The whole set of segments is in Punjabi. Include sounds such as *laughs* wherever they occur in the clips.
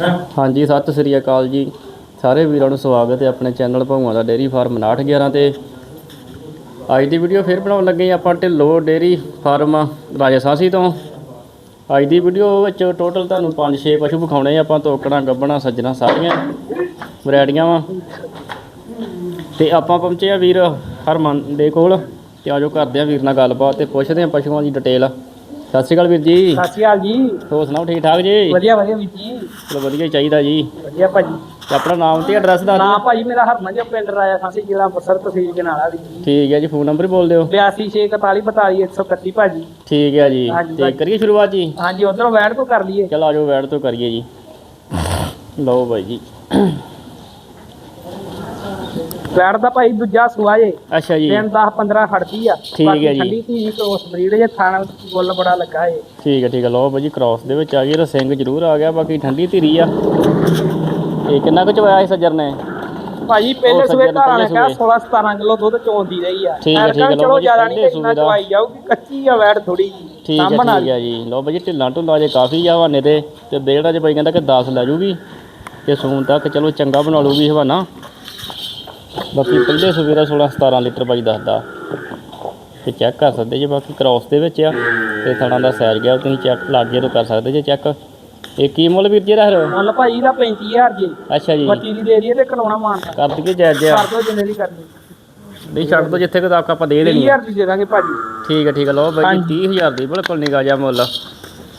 ਹਾਂਜੀ, ਸਤਿ ਸ੍ਰੀ ਅਕਾਲ ਜੀ। ਸਾਰੇ ਵੀਰਾਂ ਨੂੰ ਸਵਾਗਤ ਹੈ ਆਪਣੇ ਚੈਨਲ ਭਗਵਾਨ ਦਾ ਡੇਰੀ ਫਾਰਮ 911 ਤੇ। ਅੱਜ ਦੀ ਵੀਡੀਓ ਫੇਰ ਬਣਾਉਣ ਲੱਗੇ ਆਪਾਂ ਢਿੱਲੋ ਡੇਰੀ ਫਾਰਮ ਰਾਜਸਾਸੀ ਤੋਂ। ਅੱਜ ਦੀ ਵੀਡੀਓ ਵਿੱਚ ਟੋਟਲ ਤੁਹਾਨੂੰ 5-6 ਪਸ਼ੂ ਵਿਖਾਉਣੇ ਆ। ਆਪਾਂ ਤੋਕੜਾਂ, ਗੱਬਣਾ, ਸੱਜਣਾ ਸਾਰੀਆਂ ਵੈਰਾਈਟੀਆਂ ਵਾ। ਤੇ ਆਪਾਂ ਪਹੁੰਚੇ ਆ ਵੀਰ ਹਰਮਨ ਦੇ ਕੋਲ ਤੇ ਆਜੋ ਕਰਦੇ ਆ ਵੀਰ ਨਾਲ ਗੱਲਬਾਤ ਤੇ ਪੁੱਛਦੇ ਆ ਪਸ਼ੂਆਂ ਦੀ ਡਿਟੇਲ ਸਤਿ ਸ਼੍ਰੀ ਅਕਾਲ ਵੀਰ ਜੀ। ਸਤਿ ਸ਼੍ਰੀ ਅਕਾਲ ਜੀ। ਹੋਰ ਸੁਣਾਓ ਠੀਕ ਠਾਕ ਜੀ? ਵਧੀਆ ਵਧੀਆ ਵੀਰ ਜੀ। ਚਲੋ ਵਧੀਆ ਹੀ ਚਾਹੀਦਾ ਜੀ। ਵਧੀਆ ਭਾਜੀ। ਤੇ ਆਪਣਾ ਨਾਮ ਤੇ ਐਡਰੈਸ ਦੱਸ ਦਿਓ। ਨਾਮ ਭਾਜੀ ਮੇਰਾ ਹਰਮਨ ਜੀ ਪਿੰਡ ਰਾਇਆ ਸਾਸੀ ਜ਼ਿਲ੍ਹਾ ਅੰਮ੍ਰਿਤਸਰ ਤਹਿਸੀਲ ਜਨਾਲਾ ਦੀ ਠੀਕ ਹੈ ਜੀ ਫੋਨ ਨੰਬਰ ਬੋਲ ਦਿਓ। 8264442131 ਭਾਜੀ। ਠੀਕ ਹੈ ਜੀ। ਹਾਂਜੀ, ਤੇ ਭਾਜੀ। ਕਰੀਏ ਸ਼ੁਰੂਆਤ ਜੀ? ਹਾਂਜੀ ਉਧਰੋਂ ਵੈੜ ਤੋਂ ਕਰ ਲਈਏ। ਚਲ ਆਜੋ ਵੈੜ ਤੋਂ ਕਰੀਏ ਜੀ। ਲਓ ਬਾਈ ਜੀ। ਵੈੜ ਦਾ ਭਾਈ ਦੂਜਾ ਸੂਆ ਜੇ। ਅੱਛਾ ਜੀ। ਦਿਨ 10 15 ਖੜਦੀ ਆ। ਠੀਕ ਹੈ ਜੀ। ਠੰਡੀ ਧੀ ਕ੍ਰੋਸ ਬਰੀਡ ਜੇ ਥਾਣਾ ਗੁੱਲ ਬੜਾ ਲੱਗਾ ਏ ਠੀਕ ਹੈ ਠੀਕ ਹੈ। ਲਓ ਬਾਈ ਜੀ ਕ੍ਰਾਸ ਦੇ ਵਿੱਚ ਆ ਗਈ ਇਹਦਾ ਸਿੰਘ ਜ਼ਰੂਰ ਆ ਗਿਆ ਬਾਕੀ ਠੰਡੀ ਧੀਰੀ ਆ। ਇਹ ਕਿੰਨਾ ਕੁ ਚਵਾਇਆ ਸੀ ਸੱਜਰ ਨੇ? ਭਾਜੀ ਪਹਿਲੇ ਉਹ ਸੂਏ ਸੱਜਣ ਘਰਾਂ ਨੇ ਪਹਿਲੇ ਕਿਹਾ ਸੂਏ। 16 17 ਕਿਲੋ ਦੁੱਧ ਚੋਂਦੀ ਰਹੀ ਆ। ਠੀਕ ਹੈ, ਠੀਕ ਹੈ, ਲਓ ਚਲੋ ਭਾਜੀ, ਜ਼ਿਆਦਾ ਨਹੀਂ ਪਹਿਲੇ ਇੰਨਾ ਸੂਏ ਦਾ। ਚਵਾਈ ਜਾਊਗੀ ਕੱਚੀ ਆ ਵੈੜ ਥੋੜੀ ਜੀ। ਠੀਕ ਹੈ ਸਾਂਭਣ ਠੀਕ ਵਾਲੀ। ਹੈ ਜੀ। ਲਓ ਬਾਈ ਜੀ ਢਿੱਲਾਂ ਢੁੱਲਾਂ ਜੇ ਕਾਫੀ ਆ ਹਵਾਨੇ ਤੇ ਤੇ ਦੇੜਾ ਜੇ ਬਾਈ ਕਹਿੰਦਾ ਕਿ 10 ਲੈ ਜੂਗੀ। ਤੇ ਸੂਨ ਤੱਕ ਚਲੋ ਚੰਗਾ ਬਣਾ ਲੂਗੀ ਹਵਾਨਾ। ਬਾਕੀ ਪਹਿਲੇ ਸਵੇਰਾ 16 17 ਲੀਟਰ ਬਾਈ ਦੱਸਦਾ ਤੇ ਚੈੱਕ ਕਰ ਸਕਦੇ ਜੇ ਬਾਕੀ ਕ੍ਰਾਸ ਦੇ ਵਿੱਚ ਆ ਤੇ ਥਣਾ ਦਾ ਸਾਈਜ਼ ਗਿਆ ਤੁਸੀਂ ਚੈੱਕ ਲਾਗੇ ਤੋਂ ਕਰ ਸਕਦੇ ਜੇ ਚੈੱਕ ਇਹ ਕੀ ਮੁੱਲ ਵੀਰ ਜੀ ਦਾ ਫਿਰ? ਮੁੱਲ ਭਾਜੀ ਦਾ 35000 ਜੀ। ਅੱਛਾ ਜੀ। ਬੱਤੀ ਦੀ ਦੇ ਰਹੀ ਤੇ ਕਰਾਉਣਾ ਮਾਨਤਾ ਕਰ ਦਈਏ ਜਾਇਜ਼ ਜਿਹਾ। ਕਰ ਦੋ ਜਿੰਨੇ ਦੀ ਕਰਨੀ। ਨਹੀਂ ਛੱਡ ਦੋ ਜਿੱਥੇ ਕਿ ਤੱਕ ਆਪਾਂ ਦੇ ਦੇਣੀ ਆ। 30000 ਦੀ ਦੇ ਦਾਂਗੇ ਭਾਜੀ। ਠੀਕ ਹੈ ਠੀਕ ਹੈ ਲਓ ਜੀ 30000 ਦੀ ਬਿਲਕੁਲ ਨਿਗਾ ਜਾ ਮੁੱਲ।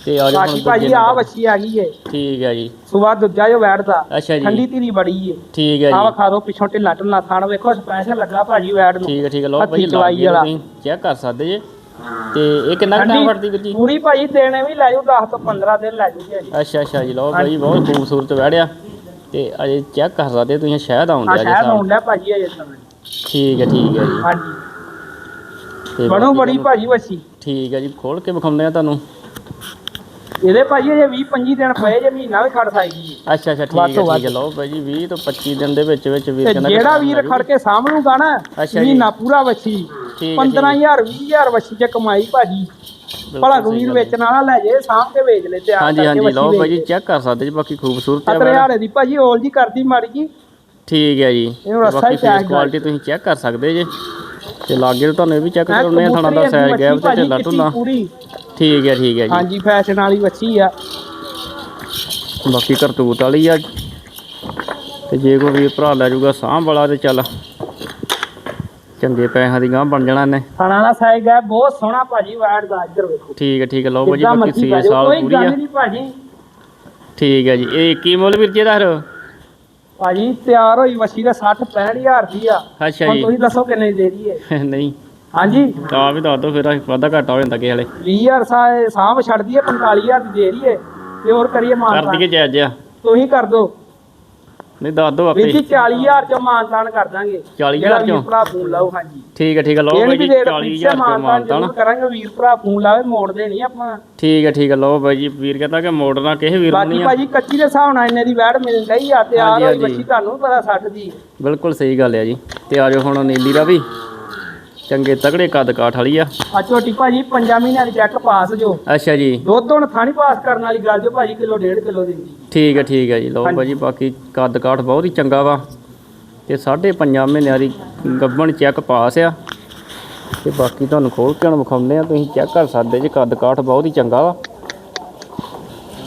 ਤੇ ਆ ਜਾਓ ਬਾਕੀ ਹੁਣ ਭਾਜੀ ਦੂਜੇ ਆ। ਬੱਚੀ ਆ ਗਈ ਏ। ਠੀਕ ਹੈ ਜੀ। ਸੁਬਾ ਦੂਜਾ ਜੋ ਵੈੜਦਾ ਅੱਛਾ ਜੀ। ਠੰਡੀ ਧੀਰੀ ਬੜੀ ਏ। ਠੀਕ ਹੈ ਆ ਜੀ। ਵਖਾ ਦੋ ਪਿੱਛੋਂ ਢਿੱਲਾ ਢਿੱਲਾ ਥਾਣ ਵੇਖੋ ਸਪੈਸ਼ਲ ਲੱਗਾ ਭਾਜੀ ਵੈੜ ਨੂੰ। ਠੀਕ ਹੈ ਠੀਕ ਹੈ ਲਓ ਹੱਥੀਂ ਭਾਈ ਚਵਾਈ ਵਾਲਾ। ਤੁਸੀਂ ਚੈੱਕ ਕਰ ਸਕਦੇ ਜੇ। ਤੇ ਇਹ ਕਿੰਨਾ ਕੁ ਟਾਈਮ ਠੰਡੀ ਫੜਦੀ ਵੀਰ ਜੀ? ਪੂਰੀ ਭਾਜੀ ਦੇਣੇ ਵੀ ਲੈ ਜਾਓ 10 ਤੋਂ 15 ਦਿਨ ਲੈ ਜਾਊਗੀ ਜੀ ਅੱਛਾ ਅੱਛਾ ਜੀ ਲਓ ਭਾਈ ਬਹੁਤ ਖੂਬਸੂਰਤ ਵੜਿਆ। ਤੇ ਅਜੇ ਚੈੱਕ ਕਰ ਸਕਦੇ ਤੁਸੀਂ ਸ਼ਾਇਦ ਆ ਆਉਂਦੇ ਆ ਜੀ ਸਾਹਿਬ ਹੋਣ ਲਿਆ ਭਾਜੀ ਅਜੇ ਸਮੇਂ ਠੀਕ ਹੈ ਠੀਕ ਹੈ ਜੀ। ਹਾਂਜੀ। ਤੇ ਬਣੋ ਬਾਕੀ ਬੜੀ ਤੁਹਾਨੂੰ- ਭਾਜੀ ਵੱਛੀ। ਠੀਕ ਹੈ ਜੀ ਖੋਲ ਕੇ ਵਿਖਾਉਂਦੇ ਆ ਤੁਹਾਨੂੰ। ਇਹਦੇ ਭਾਜੀ ਅਜੇ 20 25 ਦਿਨ ਪਏ ਜੇ ਮਹੀਨਾ ਵੀ ਖੜ ਸਕਦੀ ਅੱਛਾ ਅੱਛਾ ਠੀਕ ਵੱਧ ਹੈ ਤੋਂ ਠੀਕ ਹੈ ਲਓ ਭਾਈ ਜੀ 20 ਤੋਂ 25 ਦਿਨ ਦੇ ਵਿੱਚ ਵਿੱਚ ਵੀਰ ਤੇ ਕਹਿੰਦਾ ਜਿਹੜਾ ਵੀਰ। ਖੜ ਕੇ ਸਾਂਭਣੂਗਾ ਨਾ ਅੱਛਾ ਜੀ। ਮਹੀਨਾ ਪੂਰਾ ਵੱਛੀ। ਠੀਕ ਹੈ, 15000 20000 ਵੱਛੀ ਚ ਕਮਾਈ ਭਾਜੀ। ਭਲਾ ਸਹੀ ਵੀਰ ਗੱਲ ਹੈ। ਵੇਚਣ ਵਾਲਾ ਲੈ ਜੇ ਕੇ ਵੇਚ ਲੈ ਤੇ ਆ ਹਾਂਜੀ ਹਾਂਜੀ ਲਓ ਭਾਈ ਜੀ ਚੈੱਕ ਕਰ ਸਕਦੇ ਜੀ ਬਾਕੀ ਖੂਬਸੂਰਤ ਹੈ ਵੈੜ। ਹਾਲੇ ਦੀ ਭਾਜੀ ਓਲ ਜੀ ਕਰਦੀ ਮਾੜੀ ਜੀ। ਠੀਕ ਹੈ ਜੀ ਇਹਨੂੰ ਰੱਸਾ ਬਾਕੀ ਹੀ ਫੇਸ ਕੁਆਲਿਟੀ ਤੁਸੀਂ ਚੈੱਕ ਕਰ ਸਕਦੇ ਜੇ। ਤੇ ਲਾਗੇ ਤੋਂ ਤੁਹਾਨੂੰ ਇਹ ਵੀ ਚੈੱਕ ਕਰਾਉਣੇ ਆ ਥਾਣਾ ਦਾ ਸਾਈਜ਼ ਵੱਛੀ ਤੇ ਢਿੱਲਾ ਢੁੱਲਾ। ਪੂਰੀ। ਠੀਕ ਹੈ ਠੀਕ ਹੈ ਜੀ। ਹਾਂਜੀ ਫੈਸ਼ਨ ਵਾਲੀ ਵੱਛੀ ਆ। ਬਾਕੀ ਕਰਤੂਤ ਵਾਲੀ ਆ। ਤੇ ਜੇ ਕੋਈ ਵੀਰ ਭਰਾ ਲੈ ਜਾਊਗਾ ਸਾਂਭ ਵਾਲਾ ਤੇ ਚੱਲ। ਚੰਗੇ ਪੈਸਿਆਂ ਦੀ ਗਾਂ ਬਣ ਜਾਣਾ ਇਹਨੇ। ਖਾਣਾ ਦਾ ਸਾਈਜ਼ ਹੈ ਬਹੁਤ ਸੋਹਣਾ ਭਾਜੀ ਵਾੜ ਦਾ ਇੱਧਰ ਵੇਖੋ। ਠੀਕ ਹੈ ਠੀਕ ਹੈ ਲਓ ਭਾਜੀ ਬਾਕੀ ਮਰਜ਼ੀ 6 ਪੈ ਜਾਓ, ਸਾਲ ਕੋਈ ਪੂਰੀ ਗੱਲ ਆ ਨਹੀਂ ਭਾਜੀ। ਠੀਕ ਹੈ ਜੀ ਇਹ ਕੀ ਮੁੱਲ ਵੀਰ ਜੀ ਦਾ ਭਾਜੀ ਤਿਆਰ ਹੋਈ ਵੱਛੀ ਦਾ 60 65000 ਦੀ ਆ ਅੱਛਾ ਜੀ। ਤੁਸੀਂ ਦੱਸੋ ਕਿੰਨੇ ਦੀ ਦੇ ਦਈਏ? *laughs* ਨਹੀਂ। ਹਾਂਜੀ। ਤਾਂ ਵੀ ਦੱਸ ਦਿਓ ਫਿਰ ਵਾਧਾ ਘਾਟਾ ਹੋ ਜਾਂਦਾ ਕਿਸੇ ਵਾਲੇ। 20000 ਸਾ ਸਾਂਭ ਛੱਡਦੀ ਹੈ 45000 ਦੀ ਦੇ ਰਹੀ ਹੈ ਤੇ ਹੋਰ ਕਰੀਏ ਕਰ ਮਾਨਤਾਨ ਦਈਏ ਜਾਇਜ਼ ਜਿਹਾ। ਤੁਸੀਂ ਕਰ ਦੋ ਨਹੀਂ ਦੱਸ ਦਿਓ ਵੀਰ ਜੀ ਆਪੇ 40000 ਚ ਮਾਨਤਾਨ ਕਰ ਦਾਂਗੇ। 40000 ਜਿਹੜਾ ਚੋਂ? ਭਰਾ ਫੋਨ ਲਾਓ ਹਾਂਜੀ। ਠੀਕ ਹੈ ਠੀਕ ਹੈ ਲਓ ਨਹੀਂ ਜੀ ਵੀ 40000 ਰੁਪਏ ਮਾਨਤਾ ਨਾ ਕਰਾਂਗੇ ਵੀਰ ਭਰਾ ਫੋਨ ਲਾਵੇ ਮੋੜਦੇ ਨਹੀਂ ਆਪਾਂ। ਠੀਕ ਹੈ ਠੀਕ ਹੈ ਲਓ ਭਾਈ ਜੀ ਵੀਰ ਕਹਿੰਦਾ ਕਿ ਮੋੜਨਾ ਕਿਸੇ ਵੀਰ ਨੂੰ ਬਾਕੀ ਨਹੀਂ ਆ। ਭਾਜੀ ਕੱਚੀ ਦੇ ਹਿਸਾਬ ਨਾਲ ਇੰਨੇ ਦੀ ਵੈੜ ਮਿਲ ਗਈ ਆ ਤੇ ਆ ਹਾਂਜੀ, ਹੋਈ ਹਾਂਜੀ। ਬੱਚੀ ਤੁਹਾਨੂੰ ਵੀ ਪਤਾ 60 ਦੀ। ਬਿਲਕੁਲ ਸਹੀ ਗੱਲ ਹੈ ਜੀ। ਤੇ ਆਜੋ ਹੁਣ ਨੀਲੀ ਦਾ ਵੀ। ਚੰਗੇ ਤਗੜੇ ਕੱਦ ਕਾਠ ਵਾਲੀ ਆ। ਆ ਝੋਟੀ ਭਾਜੀ 5 ਮਹੀਨਿਆਂ ਦੀ ਚੈੱਕ ਪਾਸ ਜੋ। ਅੱਛਾ ਜੀ। ਦੁੱਧ ਹੁਣ ਥਾਣੀ ਪਾਸ ਕਰਨ ਵਾਲੀ ਗੱਲ ਜੋ ਭਾਜੀ ਕਿਲੋ ਡੇਢ ਕਿਲੋ ਦਿੰਦੀ ਠੀਕ ਹੈ ਠੀਕ ਹੈ ਜੀ। ਲਓ। ਭਾਜੀ ਬਾਕੀ ਕੱਦ ਕਾਠ ਬਹੁਤ ਹੀ ਚੰਗਾ ਵਾ। ਤੇ ਸਾਢੇ ਪੰਜਾਂ ਮਹੀਨਿਆਂ ਦੀ ਗੱਬਣ ਚੈੱਕ ਪਾਸ ਆ। ਤੇ ਬਾਕੀ ਤੁਹਾਨੂੰ ਖੋਲ ਕੇ ਹੁਣ ਵਿਖਾਉਂਦੇ ਆ ਤੁਸੀਂ ਚੈੱਕ ਕਰ ਸਕਦੇ ਜੀ ਕੱਦ ਕਾਠ ਬਹੁਤ ਹੀ ਚੰਗਾ ਵਾ।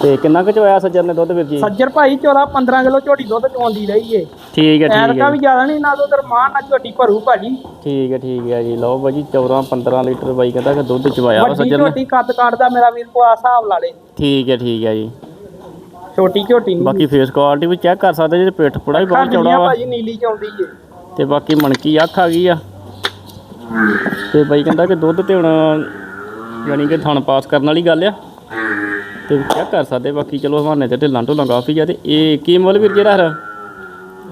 ਤੇ ਕਿੰਨਾ ਕੁ ਚ ਹੋਇਆ ਸੱਜਰ ਨੇ ਦੁੱਧ ਵੀਰ ਜੀ? ਸੱਜਰ ਭਾਈ 14 15 ਕਿਲੋ ਝੋਟੀ ਦੁੱਧ ਚੋਂਦੀ ਰਹੀ ਏ। ਠੀਕ ਹੈ ਠੀਕ ਐਰਕਾ ਹੈ। ਵੀ ਜ਼ਿਆਦਾ ਨਹੀਂ ਨਾ ਦੁੱਧ ਰਮਾਨ ਨਾਲ ਝੋਟੀ ਭਰੂ ਭਾਜੀ। ਠੀਕ ਹੈ ਠੀਕ ਹੈ ਜੀ। ਲਓ ਭਾਜੀ 14 15 ਲੀਟਰ ਬਾਈ ਕਹਿੰਦਾ ਕਿ ਦੁੱਧ ਚਵਾਇਆ ਵਾ ਵੱਡੀ ਸੱਜਰ ਨੇ। ਝੋਟੀ ਕੱਦ ਕਾਟਦਾ ਮੇਰਾ ਵੀਰ ਕੋ ਹਿਸਾਬ ਲਾ ਲੇ। ਠੀਕ ਹੈ ਠੀਕ ਹੈ ਜੀ। ਛੋਟੀ ਝੋਟੀ ਨੂੰ ਬਾਕੀ ਫੇਸ ਕੁਆਲਿਟੀ ਵੀ ਚੈੱਕ ਕਰ ਸਕਦੇ ਜੀ ਪਿੱਠ ਪੁੜਾ ਵੀ ਬਹੁਤ ਚੌੜਾ ਵਾ। ਭਾਜੀ ਨੀਲੀ ਚ ਆਉਂਦੀ ਏ। ਤੇ ਬਾਕੀ ਮਣਕੀ ਅੱਖ ਆ ਗਈ ਆ। ਤੇ ਬਾਈ ਕਹਿੰਦਾ ਕਿ ਦੁੱਧ ਤੇ ਹੁਣ ਯਾਨੀ ਕਿ ਥਣ ਪਾਸ ਕਰਨ ਵਾਲੀ ਗੱਲ ਆ। ਤੇ ਚੈੱਕ ਕਰ ਸਕਦੇ? ਬਾਕੀ ਚਲੋ ਹਵਾਨੇ ਤੇ ਢਿੱਲਾਂ ਢੁੱਲਾਂ ਕਾਫੀ ਆ ਤੇ ਇਹ ਕੀ ਮੁੱਲ ਵੀਰ ਜਿਹੜਾ ਹਰ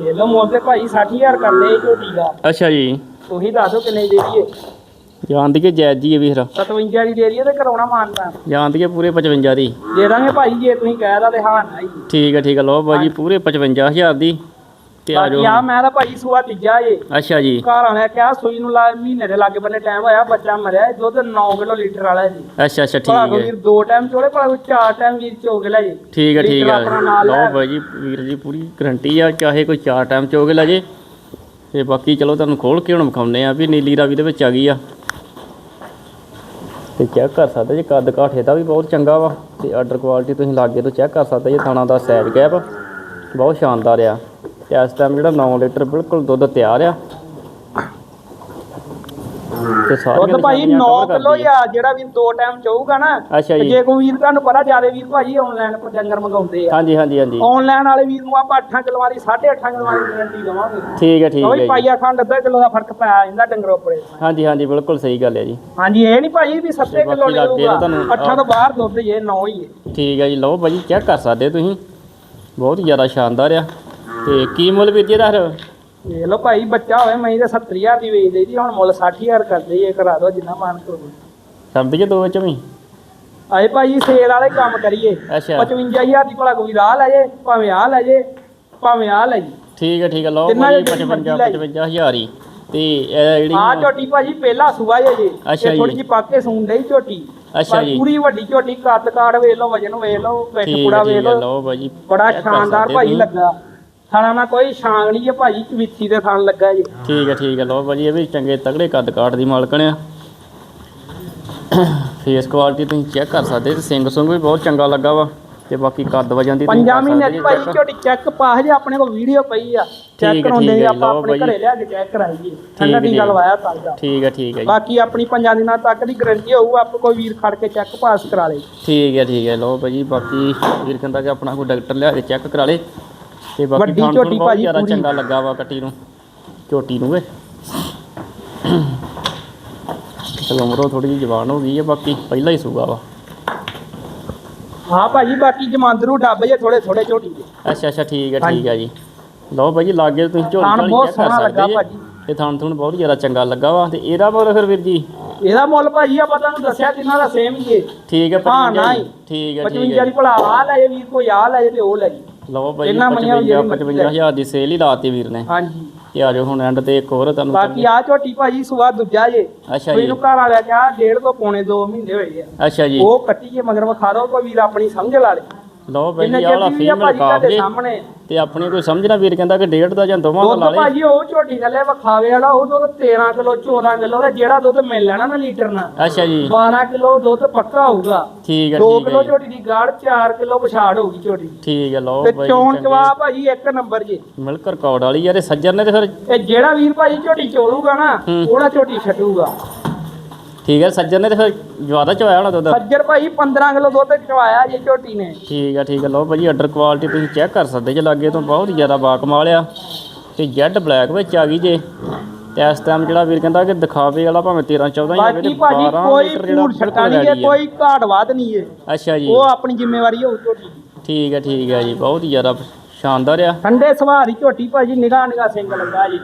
ਇਹ ਲੋ ਮੋਲ ਤੇ ਭਾਈ 60000 ਕਰਦੇ ਇਹ ਝੋਟੀ ਦਾ। ਅੱਛਾ ਜੀ। ਤੁਸੀਂ ਦੱਸੋ ਕਿੰਨੇ ਦੀ ਦਈਏ। ਜਾਣਦੀ ਕਿ ਜਾਇਜ਼ ਜੀ ਹੈ ਵੀਰ 57 ਦੀ ਦੇ ਦਈਏ ਤੇ ਕਰਾਉਣਾ ਮਾਨਤਾ ਜਾਣਦੀ ਕਿ ਪੂਰੇ 55 ਦੀ। ਦੇ ਦਾਂਗੇ ਭਾਈ ਜੇ ਤੁਸੀਂ ਕਹਿ ਦਾ ਤੇ ਹਾਂ ਨਾ ਜੀ। ਠੀਕ ਹੈ ਠੀਕ ਹੈ ਲਓ ਬਾਜੀ ਪੂਰੇ 55000 ਦੀ। ਤੇ ਆ ਬਾਕੀ ਜਾਓ ਆ ਮੈਂ ਤਾਂ ਭਾਜੀ ਸੂਆ ਤੀਜਾ ਏ। ਅੱਛਾ ਜੀ। ਘਰ ਵਾਲਿਆਂ ਕਿਹਾ ਸੂਈ ਨੂੰ ਲਾ ਮਹੀਨੇ ਦੇ ਲਾਗੇ ਬੰਨੇ ਟਾਈਮ ਹੋਇਆ ਬੱਚਾ ਮਰਿਆ ਦੁੱਧ 9 ਕਿਲੋ ਲੀਟਰ ਵਾਲਾ ਜੀ ਅੱਛਾ ਅੱਛਾ ਭਲਾ ਠੀਕ ਕੋਈ ਹੈ ਵੀਰ ਦੋ ਟਾਈਮ ਚੋਲੇ ਭਲਾ ਕੋਈ ਚਾਰ ਟਾਈਮ ਵੀਰ ਚੋਗ ਲੈ ਜੀ। ਠੀਕ ਹੈ ਠੀਕ ਹੈ। ਲਓ ਬਾਈ ਜੀ ਵੀਰ ਜੀ ਪੂਰੀ ਗਰੰਟੀ ਆ ਚਾਹੇ ਕੋਈ ਚਾਰ ਟਾਈਮ ਚੋਗੇ ਲੈ ਜੇ। ਤੇ ਬਾਕੀ ਚਲੋ ਤੁਹਾਨੂੰ ਖੋਲ ਕੇ ਹੁਣ ਵਿਖਾਉਂਦੇ ਆ ਵੀ ਨੀਲੀ ਰਾਵੀ ਦੇ ਵਿੱਚ ਆ ਗਈ ਆ। ਤੇ ਚੈੱਕ ਕਰ ਸਕਦੇ ਜੇ ਕੱਦ ਕਾਠ ਇਹਦਾ ਵੀ ਬਹੁਤ ਚੰਗਾ ਵਾ। ਤੇ ਆਰਡਰ ਕੁਆਲਿਟੀ ਤੁਸੀਂ ਲਾਗੇ ਤੋਂ ਚੈੱਕ ਕਰ ਸਕਦੇ ਜੇ ਥਾਣਾ ਦਾ ਸਾਈਜ਼ ਗੈਪ ਬਹੁਤ ਸ਼ਾਨਦਾਰ ਆ। ਤੇ ਇਸ ਟਾਈਮ ਜਿਹੜਾ 9 ਲੀਟਰ ਬਿਲਕੁਲ ਦੁੱਧ ਤਿਆਰ ਆ। ਤੇ ਸਾਰੀਆਂ ਦੁੱਧ ਭਾਈ 9 ਨਿਸ਼ਾਨੀਆਂ cover ਕਿਲੋ ਆ। ਜਿਹੜਾ ਵੀਰ ਦੋ ਟਾਈਮ ਚੋਊਗਾ ਨਾ ਅੱਛਾ ਜੀ। ਜੇ ਕੋਈ ਵੀਰ ਤੁਹਾਨੂੰ ਪਤਾ ਜਿਆਦੇ ਵੀਰ ਭਾਜੀ ਆਨਲਾਈਨ ਪਰ ਡੰਗਰ ਮੰਗਾਉਂਦੇ ਆ। ਹਾਂਜੀ ਹਾਂਜੀ ਹਾਂਜੀ। ਆਨਲਾਈਨ ਵਾਲੇ ਵੀਰ ਨੂੰ ਆਪਾਂ 8 ਕਿਲੋ ਦੀ 8.5 ਕਿਲੋ ਦੀ ਗਾਰੰਟੀ ਦਵਾਂਗੇ। ਠੀਕ ਹੈ ਠੀਕ ਹੈ ਜੀ ਪਾਈਆ ਖੰਡ ਅੱਧਾ ਕਿਲੋ ਦਾ ਫ਼ਰਕ ਪੈ ਜਾਂਦਾ ਡੰਗਰ ਉੱਪਰੇ। ਹਾਂਜੀ ਹਾਂਜੀ ਬਿਲਕੁਲ ਸਹੀ ਗੱਲ ਹੈ ਜੀ। ਹਾਂਜੀ ਇਹ ਨਹੀਂ ਭਾਜੀ ਵੀ 7 ਤੇ ਕਿਲੋ ਬਾਕੀ ਲੱਗੇ ਲਊਗਾ। ਤੁਹਾਨੂੰ- 8 ਤੋਂ ਬਾਹਰ ਦੁੱਧ ਜੇ 9 ਹੀ ਹੈ। ਠੀਕ ਹੈ ਜੀ ਲਓ ਭਾਜੀ ਚੈੱਕ ਕਰ ਸਕਦੇ ਤੁਸੀਂ। ਬਹੁਤ ਜ਼ਿਆਦਾ ਸ਼ਾਨਦਾਰ ਆ। ਤੇ ਕੀ ਮੁੱਲ ਵੀਰ ਜੀ ਦਾ ਫਿਰ? ਵੇਖ ਲਓ ਭਾਈ ਬੱਚਾ ਹੋਵੇ ਮੈਂ ਤੇ 70000 ਦੀ ਵੇਚ ਲਈ ਦੀ ਹੁਣ ਮੁੱਲ 60000 ਕਰਦੇ ਇਹ ਕਰਾ ਦਿਓ ਜਿੰਨਾ ਮਾਨ ਕਰੋ ਸਮਝ ਜੇ ਦੋ ਵਿੱਚ ਵੀ? ਆਏ ਭਾਈ ਸੇਲ ਵਾਲੇ ਕੰਮ ਕਰੀਏ। ਅੱਛਾ। 55000 ਦੀ ਭਲਾ ਕੋਈ ਰਾਹ ਲੈ ਜੇ ਭਾਵੇਂ ਆ ਲੈ ਜੇ ਭਾਵੇਂ ਆ ਲੈ ਜੀ। ਠੀਕ ਹੈ ਠੀਕ ਹੈ ਲਓ ਜਿਹੜੀ 55 ਮਰਜ਼ੀ 55000 ਹੀ। ਤੇ ਇਹ ਆ ਜਿਹੜੀ ਝੋਟੀ ਭਾਜੀ ਪਹਿਲਾ ਸੂਆ ਜੇ ਜੀ। ਅੱਛਾ ਥੋੜੀ ਜੀ। ਜਿਹੀ ਪਾਕੇ ਸੂਣ ਡਈ ਝੋਟੀ। ਅੱਛਾ ਜੀ। ਪੂਰੀ ਵੱਡੀ ਝੋਟੀ ਕੱਦ ਕਾੜ ਵੇਖ ਲਓ ਵਜਨ ਵੇਖ ਲਓ ਪਿੱਠ ਪੂੜਾ ਵੇਖ ਲਓ। ਬੜਾ ਕਰ ਸ਼ਾਨਦਾਰ ਭਾਈ। ਲੱਗਾ। ਥਾਣਾ ਨਾਲ ਕੋਈ ਛਾਂਗ ਨਹੀਂ ਹੈ ਭਾਜੀ ਚਵਿੱਤੀ ਦੇ ਥਣ ਲੱਗਾ ਜੀ। ਠੀਕ ਹੈ ਠੀਕ ਹੈ ਲਓ ਭਾਜੀ ਇਹ ਵੀ ਚੰਗੇ ਤਗੜੇ ਕੱਦ ਕਾਠ ਦੀ ਮਾਲਕਣ ਆ। ਫੇਸ ਕੁਆਲਿਟੀ ਤੁਸੀਂ ਚੈੱਕ ਕਰ ਸਕਦੇ ਤੇ ਸਿੰਘ ਸੁੰਗ ਵੀ ਬਹੁਤ ਚੰਗਾ ਲੱਗਾ ਵਾ ਤੇ ਬਾਕੀ ਕੱਦ ਵਜਨ ਦੀ ਪੰਜਾਂ ਮਹੀਨੇ ਦੀ ਭਾਈ। ਝੋਟੀ ਚੈੱਕ ਪਾਹ ਜੇ ਆਪਣੇ ਕੋਲ ਵੀਡੀਓ ਪਈ ਆ। ਚੈੱਕ ਕਰਾਉਂਦੇ ਜੀ ਆਪਾਂ ਆਪਣੇ ਭਾਈ। ਘਰੇ ਲਿਆ ਕੇ ਚੈੱਕ ਕਰਾਈਏ ਠੰਡਾ। ਟੀਕਾ ਲਵਾਇਆ ਤਾਜ਼ਾ ਠੀਕ ਹੈ ਠੀਕ ਹੈ ਬਾਕੀ ਆਪਣੀ ਪੰਜਾਂ ਦਿਨਾਂ ਤੱਕ ਦੀ ਗਾਰੰਟੀ ਹੋਊ ਆਪ ਕੋਈ ਵੀਰ ਖੜ ਕੇ ਚੈੱਕ ਪਾਸ ਕਰਾ ਲੇ। ਠੀਕ ਹੈ ਠੀਕ ਹੈ ਲਓ ਭਾਜੀ ਬਾਕੀ ਵੀਰ ਕਹਿੰਦਾ ਕਿ ਆਪਣਾ ਕੋਈ ਡਾਕਟਰ ਲਿਆ ਕੇ ਚੈੱਕ ਕਰਾ ਲੇ। ਤੇ ਬਾਕੀ ਵੱਡੀ ਝੋਟੀ ਭਾਜੀ ਜ਼ਿਆਦਾ ਪੂਰੀ। ਚੰਗਾ ਲੱਗਾ ਵਾ ਕੱਟੀ ਨੂੰ ਝੋਟੀ ਨੂੰ ਵੇ ਚਲੋ ਮਰੋ ਥੋੜੀ ਜਿਹੀ ਜਵਾਨ ਹੋ ਗਈ ਹੈ ਬਾਕੀ ਪਹਿਲਾਂ ਹੀ ਸੂਗਾ ਵਾ ਹਾਂ ਭਾਜੀ ਬਾਕੀ ਜਮਾਂਦਰੂ ਡੱਬ ਜੇ ਥੋੜੇ ਥੋੜੇ ਝੋਟੀ ਦੇ ਅੱਛਾ ਅੱਛਾ ਠੀਕ ਹੈ। ਠੀਕ ਹੈ ਜੀ ਲਓ ਭਾਜੀ ਲਾਗੇ ਤੁਸੀਂ ਝੋਲੀ ਥਣ ਝਾਲੀ ਬਹੁਤ ਕਰ ਸੋਹਣਾ ਸਕਦੇ ਲੱਗਾ ਜੀ। ਭਾਜੀ। ਇਹ ਥਾਣ ਥੁਣ ਬਹੁਤ ਜ਼ਿਆਦਾ ਚੰਗਾ ਲੱਗਾ ਵਾ ਤੇ ਇਹਦਾ ਮੁੱਲ ਫਿਰ ਵੀਰ ਜੀ ਇਹਦਾ ਮੁੱਲ ਭਾਜੀ ਆਪਾਂ ਤੁਹਾਨੂੰ ਦੱਸਿਆ ਤਿੰਨਾਂ ਦਾ ਸੇਮ ਹੀ ਏ ਠੀਕ ਹੈ ਹਾਂ, 55 ਨਾ। ਹੀ। ਠੀਕ ਹੈ ਠੀਕ 55 ਹੈ ਦੀ ਭਲਾ ਆ ਲੈ ਜੇ ਵੀਰ ਕੋਈ ਆ ਲੈ ਜੇ ਤੇ ਉਹ ਲੈ ਜੀ ਲਓ ਭਾਜੀ ਇਹਨਾਂ ਮਈਆਂ 55 ਜਿਹੜੀ ਮਰਜ਼ੀ 55000 ਦੀ ਸੇਲ ਹੀ ਲਾਤੀ ਵੀਰ ਨੇ। ਹਾਂਜੀ। ਤੇ ਆ ਜਾਓ ਹੁਣ ਐਂਡ ਤੇ ਇੱਕ ਹੋਰ ਤੁਹਾਨੂੰ ਬਾਕੀ ਆ ਝੋਟੀ ਭਾਜੀ ਸੁਆ ਦੂਜਾ ਜੇ। ਅੱਛਾ ਜੀ। ਘਰ ਵਾਲਿਆ ਕਿਹਾ ਡੇਢ ਤੋਂ ਪੌਣੇ 2 ਮਹੀਨੇ ਹੋਏ ਆ। ਅੱਛਾ ਜੀ। ਉਹ ਕੱਟੀ ਜੇ ਮਗਰ ਵਿਖਾ ਦੋ ਕੋਈ ਵੀਰ ਆਪਣੀ ਸਮਝ ਲਾ ਲੇ। ਲਓ ਜਿੰਨੇ ਜੀ ਆਹ ਵਾਲਾ ਚਿਰ ਦੀ ਵੀ ਆ ਫੀਮੇਲ ਕਾਫ ਜੀ ਸਾਹਮਣੇ ਤੇ ਆਪਣੀ ਕੋਈ ਸਮਝਣਾ ਵੀਰ ਕਹਿੰਦਾ ਕਿ ਡੇਢ ਦਾ ਜਾਂ ਦੋਵਾਂ ਦਾ ਲਾ ਲੇ ਭਾਜੀ ਉਹ ਝੋਟੀ ਥੱਲੇ ਵਿਖਾਵੇ ਵਾਲਾ ਉਹ ਦੁੱਧ 13 ਕਿਲੋ 14 ਕਿਲੋ ਦਾ ਜਿਹੜਾ ਦੁੱਧ ਮਿਲ ਲੈਣਾ ਨਾ ਲੀਟਰ ਨਾਲ ਅੱਛਾ ਜੀ 12 ਕਿਲੋ ਦੁੱਧ ਪੱਕਾ ਹੋਊਗਾ ਠੀਕ ਹੈ 2 ਠੀਕ ਕਿਲੋ। ਝੋਟੀ ਦੀ ਗਾੜ 4 ਕਿਲੋ ਪਛਾੜ ਹੋਊਗੀ ਝੋਟੀ। ਠੀਕ ਹੈ ਲਓ ਭਾਈ ਚੌਣ। ਚਵਾ ਭਾਜੀ ਇੱਕ ਨੰਬਰ ਜੀ ਮਿਲਕ ਰਿਕਾਰਡ ਵਾਲੀ ਯਾਰ ਇਹ ਸੱਜਰ ਨੇ ਤੇ ਫਿਰ ਇਹ ਜਿਹੜਾ ਵੀਰ ਭਾਜੀ ਝੋਟੀ ਚੋਲੂਗਾ ਨਾ। ਉਹਦਾ ਝੋਟੀ ਛੱਡੂਗਾ ਠੀਕ ਹੈ ਸੱਜਰ ਨੇ ਤੇ ਫਿਰ ਜ਼ਿਆਦਾ ਚਵਾਇਆ ਹੋਣਾ ਦੁੱਧ? ਸੱਜਰ ਭਾਜੀ 15 ਕਿਲੋ ਦੁੱਧ ਚਵਾਇਆ ਜੀ ਝੋਟੀ ਨੇ। ਠੀਕ ਹੈ ਠੀਕ ਹੈ ਲਓ ਭਾਜੀ ਆਰਡਰ ਕੁਆਲਿਟੀ ਤੁਸੀਂ ਚੈੱਕ ਕਰ ਸਕਦੇ ਜੇ ਲਾਗੇ ਤੋਂ ਬਹੁਤ ਜ਼ਿਆਦਾ ਬਾਕਮਾਲ ਆ ਤੇ ਜੈਡ ਬਲੈਕ ਵਿੱਚ ਆ ਗਈ ਜੇ। ਤੇ ਇਸ ਟਾਈਮ ਜਿਹੜਾ ਵੀਰ ਕਹਿੰਦਾ ਕਿ ਦਿਖਾਵੇ ਵਾਲਾ ਭਾਵੇਂ 13 14 ਹੀ ਹੋਵੇ ਬਾਕੀ ਭਾਜੀ 12 ਕੋਈ ਲੀਟਰ ਜਿਹੜਾ ਝੂਠ ਛੱਟਾ ਬਿਲਕੁਲ ਨਹੀਂ ਹੈ ready ਆ। ਕੋਈ ਘਾਟ ਵਾਧ ਨਹੀਂ ਹੈ ਅੱਛਾ ਜੀ। ਉਹ ਆਪਣੀ ਜ਼ਿੰਮੇਵਾਰੀ ਹੋਊ ਝੋਟੀ ਦੀ। ਠੀਕ ਹੈ ਠੀਕ ਹੈ ਜੀ ਬਹੁਤ ਹੀ ਜ਼ਿਆਦਾ ਸ਼ਾਨਦਾਰ ਆ। ਠੰਡੇ ਦੀ ਝੋਟੀ ਭਾਜੀ ਨਿਗਾਹ ਨਿਗਾਹ ਸਿੰਘ ਲੱਗਾ ਜੀ।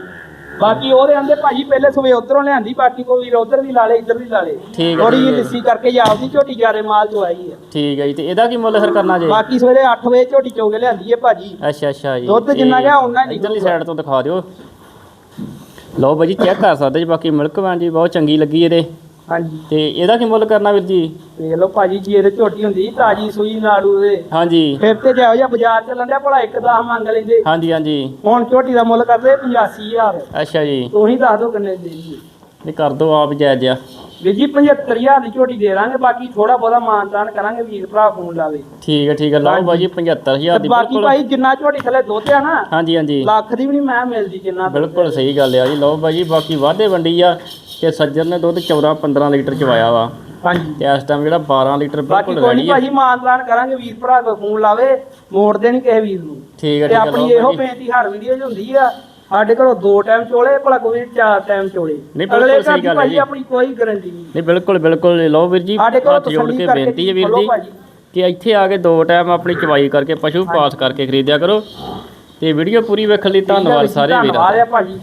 ਬਾਕੀ ਉਹਦੇ ਆਂਦੇ ਭਾਜੀ ਪਹਿਲੇ ਸਵੇ ਉਧਰੋਂ ਲਿਆਂਦੀ ਬਾਕੀ ਕੋਈ ਵੀਰ ਉਧਰ ਵੀ ਲਾ ਲੇ ਇੱਧਰ ਵੀ ਲਾ ਲੇ। ਠੀਕ ਹੈ, ਥੋੜੀ ਜਿਹੀ ਠੀਕ ਹੈ। ਲਿੱਸੀ ਕਰਕੇ ਜਾਪਦੀ ਝੋਟੀ ਜਾਰੇ ਮਾਲ ਚ ਆਈ ਹੈ। ਠੀਕ ਹੈ ਜੀ ਤੇ ਇਹਦਾ ਕੀ ਮੁੱਲ ਫਿਰ ਕਰਨਾ ਜੇ? ਬਾਕੀ ਸਵੇਰੇ 8 ਵਜੇ ਝੋਟੀ ਚੋਗ ਲਿਆਂਦੀ ਹੈ ਭਾਜੀ। ਅੱਛਾ ਅੱਛਾ ਜੀ। ਦੁੱਧ ਜਿੰਨਾ ਤੇ ਗਿਆ ਓਨਾ ਹੀ ਇੱਧਰਲੀ। ਸਾਈਡ ਤੋਂ ਦਿਖਾ ਦਿਓ। ਲਓ ਭਾਜੀ ਚੈੱਕ ਕਰ ਸਕਦੇ ਜੀ ਬਾਕੀ ਮਿਲਕ ਵੈਨ ਜੀ ਬਹੁਤ ਚੰਗੀ ਲੱਗੀ ਇਹਦੇ। ਹਾਂਜੀ। ਤੇ ਇਹਦਾ ਕੀ ਮੁੱਲ ਕਰਨਾ ਵੀਰ ਜੀ? ਵੇਖ ਲਓ ਭਾਜੀ ਜੀ ਇਹਦੇ ਝੋਟੀ ਹੁੰਦੀ ਤਾਜੀ ਸੂਈ ਨਾੜੂ ਦੇ ਹਾਂਜੀ। ਫਿਰ ਤੇ ਜਿਹੋ ਜਿਹਾ ਬਾਜ਼ਾਰ ਚੱਲਣ ਡਿਆ ਭਲਾ ਇੱਕ ਦਸ ਮੰਗ ਲੈਂਦੇ। ਹਾਂਜੀ ਹਾਂਜੀ। ਹੁਣ ਝੋਟੀ ਦਾ ਮੁੱਲ ਕਰਦੇ 85000 ਅੱਛਾ ਜੀ। ਤੁਸੀਂ ਦੱਸ ਦਿਓ ਕਿੰਨੇ ਦੇ ਜੀ। ਇਹ ਕਰ ਦਿਓ ਆਪ ਜਾਇਜ਼ ਆ ਵੀਰ ਜੀ 75000 ਦੀ ਝੋਟੀ ਦੇ ਦਾਂਗੇ ਬਾਕੀ ਥੋੜਾ ਬਹੁਤਾ ਮਾਨਤਾਨ ਕਰਾਂਗੇ ਵੀਰ ਭਰਾ ਫੋਨ ਲਾਵੇ। ਠੀਕ ਹੈ ਠੀਕ ਹੈ। ਲਓ। ਭਾਜੀ 75000 ਤੇ ਦੀ ਬਾਕੀ ਭਾਈ ਜਿੰਨਾ ਝੋਟੀ ਥੱਲੇ ਦੁੱਧ ਆ ਨਾ ਹਾਂਜੀ ਹਾਂਜੀ। ਲੱਖ ਦੀ ਵੀ ਨਹੀਂ ਮੈਂ ਮਿਲਦੀ ਜਿੰਨਾ ਬਿਲਕੁਲ ਸਹੀ ਗੱਲ ਆ ਜੀ। ਲਓ ਭਾਜੀ ਬਾਕੀ ਵਾਧੇ ਵੰਡੀ ਆ। ਕਿ ਸੱਜਰ ਨੇ ਦੁੱਧ 14 15 ਲੀਟਰ ਚਵਾਇਆ ਵਾ। ਹਾਂਜੀ। ਤੇ ਇਸ ਟਾਈਮ ਜਿਹੜਾ 12 ਲੀਟਰ ਬਾਕੀ ਬਿਲਕੁਲ ਕੋਈ ਰੈਡੀ ਨਹੀਂ ਭਾਜੀ ਮਾਨਤਾਨ ਕਰਾਂਗੇ ਵੀਰ ਭਰਾ ਕੋ ਫੋਨ ਲਾਵੇ ਮੋੜ ਦੇਣੀ ਕਿਸੇ ਵੀਰ ਨੂੰ। ਠੀਕ ਹੈ ਤੇ ਠੀਕ ਹੈ ਆਪਣੀ ਲਓ ਇਹੋ ਭਾਜੀ। ਬੇਨਤੀ ਹਰ ਵੀਡੀਓ 'ਚ ਹੁੰਦੀ ਆ ਸਾਡੇ ਕੋਲੋਂ ਦੋ ਟਾਈਮ ਚੋਲੇ ਭਲਾ ਕੋਈ ਚਾਰ ਟਾਈਮ ਚੋਲੇ। ਨਹੀਂ, ਬਿਲਕੁਲ ਅਗਲੇ ਸਹੀ ਘਰ ਦੀ ਗੱਲ ਹੈ ਭਾਜੀ ਜੀ। ਆਪਣੀ ਕੋਈ ਗਾਰੰਟੀ ਨਹੀਂ। ਨਹੀਂ ਬਿਲਕੁਲ ਬਿਲਕੁਲ ਲਓ ਵੀਰ ਜੀ ਸਾਡੇ ਕੋਲ ਹੱਥ ਜੋੜ ਤਸੱਲੀ ਕੇ ਕਰਕੇ ਬੇਨਤੀ ਹੈ ਵੀਰ ਖੋਲੋ ਜੀ ਭਾਜੀ। ਕਿ ਇੱਥੇ ਆ ਕੇ ਦੋ ਟਾਈਮ ਆਪਣੀ ਚਵਾਈ ਕਰਕੇ ਪਸ਼ੂ ਪਾਸ ਕਰਕੇ ਖਰੀਦਿਆ ਕਰੋ। ਤੇ ਵੀਡੀਓ ਪੂਰੀ ਵੇਖਣ ਲਈ ਧੰਨਵਾਦ ਸਾਰੇ ਵੀਰਾਂ ਧੰਨਵਾਦ ਦਾ ਆ ਭਾਜੀ।